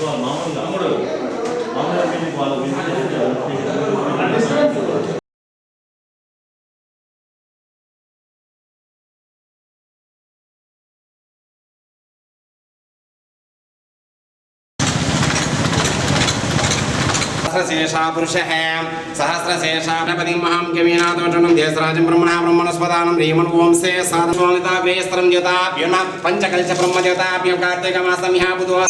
మామూలుగా అమ్ముడు మామూలుగా మీకు వాళ్ళు వినిపించేది सहस्रशेषा पुरुषः सहस्रशेषा गणपतिं महां गवीनाथमटनं देशराजं ब्रह्मणा ब्रह्मणस्पदानं ह्रीमन् वंशे साधस्वामिता वेस्त्रं द्योताभ्यो न पञ्चकल्च ब्रह्मदेवताभ्यो कार्तिकमासं ह्या बुधवा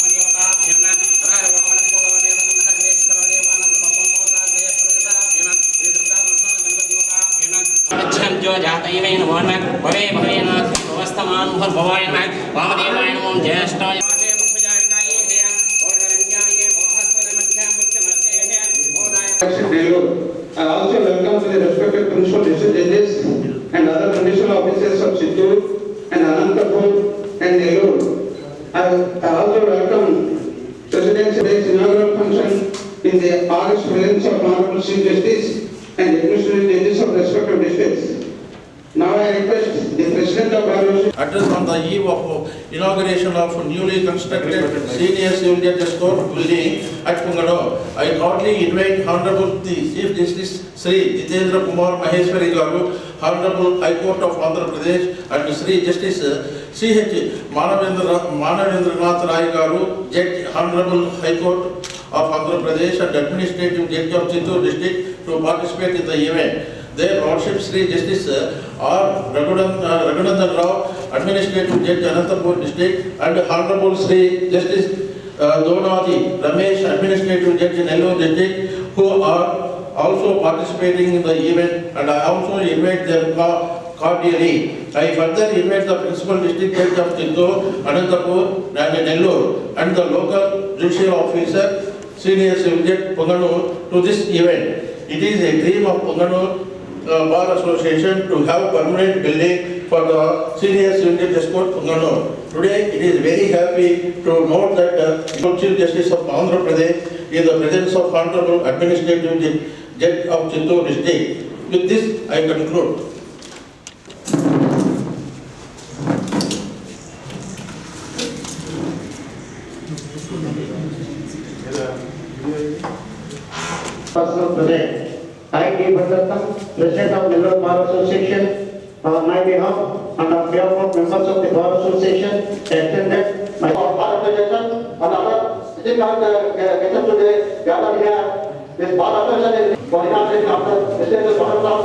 जातैवै नमो नमः भवे भवेनाथ भवस्तमान् भवाय नमः वामदेवाय नमो ज्येष्ठाय Nellore. I also welcome the respected principal district judges and other conditional officers of Chittoor and Anantapur and Nellore. I I also welcome President's Day's inaugural function in the August presence of Honorable Chief Justice and administrative judges of respective districts. Now I request the President of Association address on the eve of inauguration of newly constructed senior civil judges court building at Pungado. I cordially invite Honorable the Chief Justice Sri Jitendra Kumar Maheshwari Garu, Honorable High Court of Andhra Pradesh and Sri Justice uh, C H. Manavendra Manavendranath Rai Garu, Judge Honorable High Court of Andhra Pradesh and Administrative Judge of Chittoor District to Their Lordship Sri Justice uh, R. Uh, Raghunandan Rao, Administrative Judge Anantapur District, and Honorable Sri Justice uh, Ramesh, Administrative Judge Nellore District, who are also participating in the event, and I also invite them co- cordially. I further invite the Principal District Judge of Chittoor, Anantapur, and Nellore, and the local judicial officer, Senior Civil Judge Punganur, to this event. It is a dream of Punganur uh, Bar Association to have permanent building for the senior civil justice court. Today, it is very happy to note that uh, Chief Justice of Andhra Pradesh in the presence of Honorable Administrative Judge of Chittoor District. With this, I conclude. Present. I, K. Bhadratam, President of Nellore Bar Association, on my behalf and on behalf of members of the Bar Association, extended my Bar Association, and other sitting on the getting today, gathered here, this Bar Association is coordinated after Mr. Bharatram,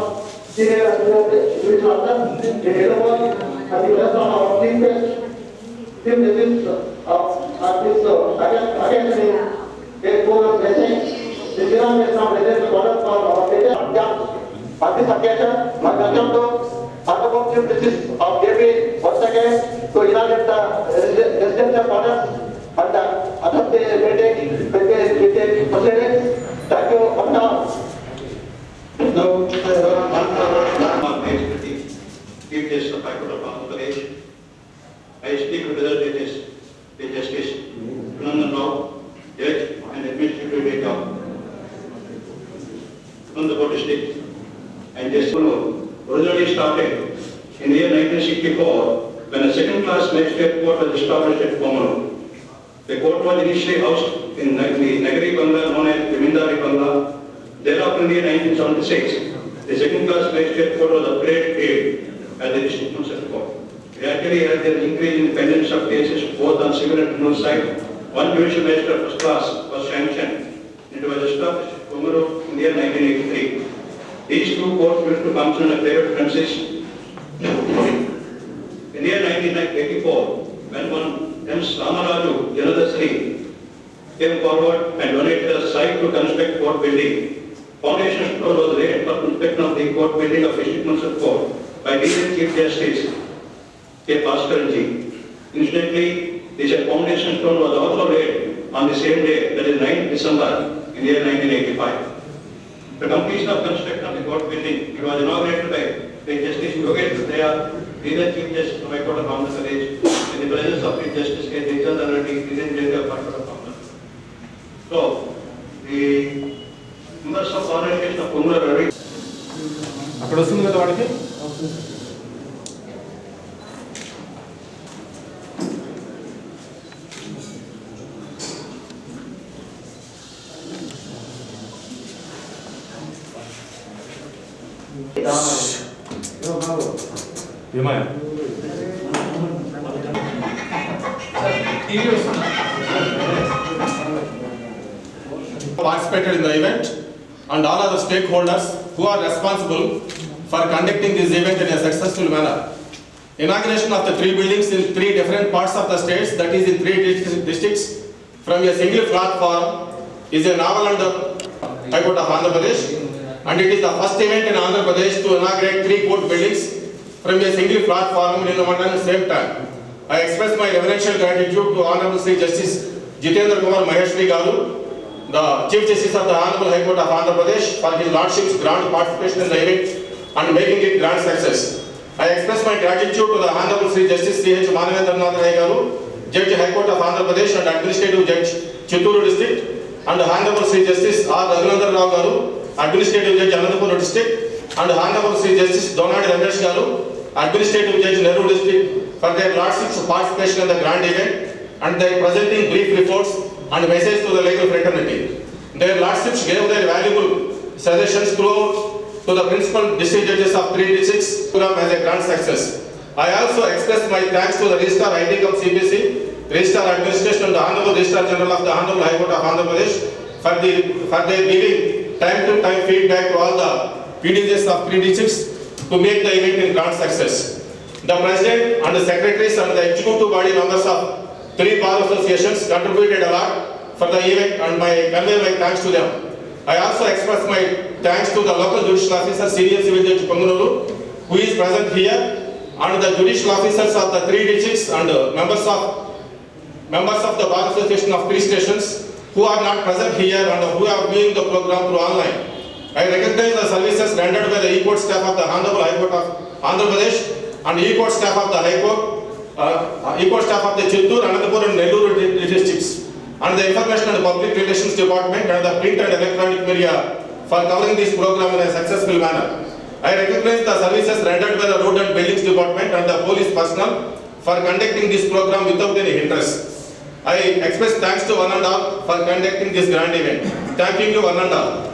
senior judicial officer, in Hyderabad, and the rest of our team, team this, uh, at this, uh, again, again, a program message, the Jiran is now presented to order for our this occasion, I welcome those honorable Chief Justice of JP once again to inaugurate the residential quarters and the assembly meeting with the proceedings. Thank you for now. So, Chief Justice of Bangalore Pradesh, I speak representing this, the Justice, London Law, Judge and Administrative Director from the Board District. And Justice Kuno originally started in the year 1964 when a second-class magistrate court was established at Komaru. The court was initially housed in the Nagari Bangla known as Zamindari Bangla. Thereafter in the year 1976, the second-class magistrate court was upgraded as the district magistrate court. Gradually, as there is increase in pendants of cases both on civil and criminal side, one judicial magistrate first class was sanctioned. It was established at Komaru in the year 1983. These two courts used to function on a private premises in the year 1984, when one M. Ramaraju Janadasri came forward and donated a site to construct court building, foundation stone was laid for construction of the court building of District Municipal Court by Deputy Chief Justice K. Bhaskaranji. Incidentally, this foundation stone was also laid on the same day, that is 9th December in the year 1985. The completion of construction of the court building, it was inaugurated by the Justice Yogesh Daya, Senior Chief Justice of High Court of Andhra Pradesh, in the presence of the Justice K. Dichandra Reddy, Senior Judge of High Court of Andhra. So, the members of congregation of Kumar Ravi అక్కడ వస్తుంది కదా వాడికి participated in the event and all other stakeholders who are responsible for conducting this event in a successful manner. Inauguration of the three buildings in three different parts of the states, that is in three dis- districts, from a single platform is a novel under High Court of Andhra Pradesh and it is the first event in Andhra Pradesh to inaugurate three court buildings from a single platform in one and same time. I express my reverential gratitude to Honorable Sri Justice Jitendra Kumar Maheshwari Garu, the Chief Justice of the Honorable High Court of Andhra Pradesh for his Lordship's grand participation in the event and making it grand success. I express my gratitude to the Honorable Sri Justice C H Manavendra Rai Garu, Judge High Court of Andhra Pradesh and Administrative Judge Chitturu District and Honorable Sri Justice R Raghunandan Rao Garu, administrative judge Anantapur district and honourable Shri justice Donadi Ramesh garu administrative judge Nellore district for their lordships participation in the grand event and their presenting brief reports and message to the legal fraternity their lordships gave their valuable suggestions through to the principal district judges of 3D6 program as a grand success. I also express my thanks to the Registrar IT Cup CPC, Registrar Administration and the Honorable Registrar General of the Honorable High Court of Andhra Pradesh for, the, for their giving time to time feedback to all the PDJs of three districts to make the event in grand success. The President and the Secretaries and the executive body members of three bar associations contributed a lot for the event and my convey my thanks to them. I also express my thanks to the local judicial officer, Senior Civil Judge Pongunulu, who is present here, and the judicial officers of the three districts and members of members of the bar association of three stations who are not present here and who are viewing the program through online. I recognize the services rendered by the E-Court staff of the Honorable High Court of Andhra Pradesh and E-Court staff of the High Court, uh, E-Court staff of the Chittur, Anandapur and Nellore districts and the Information and Public Relations Department and the print and electronic media for covering this program in a successful manner. I recognize the services rendered by the Road and Buildings Department and the police personnel for conducting this program without any hindrance. I express thanks to one and all for conducting this grand event. Thanking you all.